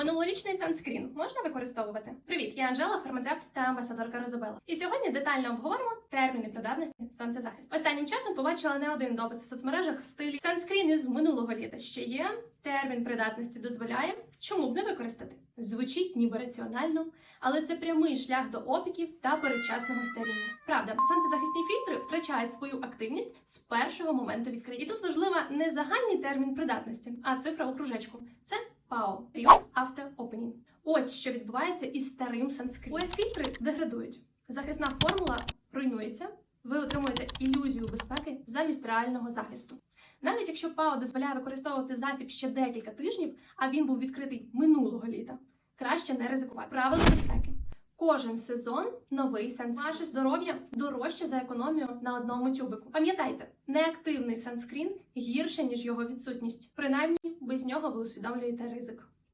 Минулорічний санскрін можна використовувати? Привіт, я Анжела, фармацевт та амбасадорка Розабела. І сьогодні детально обговоримо терміни придатності сонцезахисту. Останнім часом побачила не один допис в соцмережах в стилі санскрін із минулого літа. Ще є термін придатності дозволяє. Чому б не використати? Звучить ніби раціонально, але це прямий шлях до опіків та передчасного старіння. Правда, сонцезахисні фільтри втрачають свою активність з першого моменту відкриття. І тут важлива не загальний термін придатності, а цифра у кружечку. Це ПАО Opening. Ось що відбувається із старим санскріном. фільтри деградують. Захисна формула руйнується. Ви отримуєте ілюзію безпеки замість реального захисту. Навіть якщо ПАО дозволяє використовувати засіб ще декілька тижнів, а він був відкритий минулого літа, краще не ризикувати. Правила безпеки. Кожен сезон новий санскрін. Ваше здоров'я дорожче за економію на одному тюбику. Пам'ятайте, неактивний санскрін гірше ніж його відсутність. Принаймні, без нього ви усвідомлюєте ризик.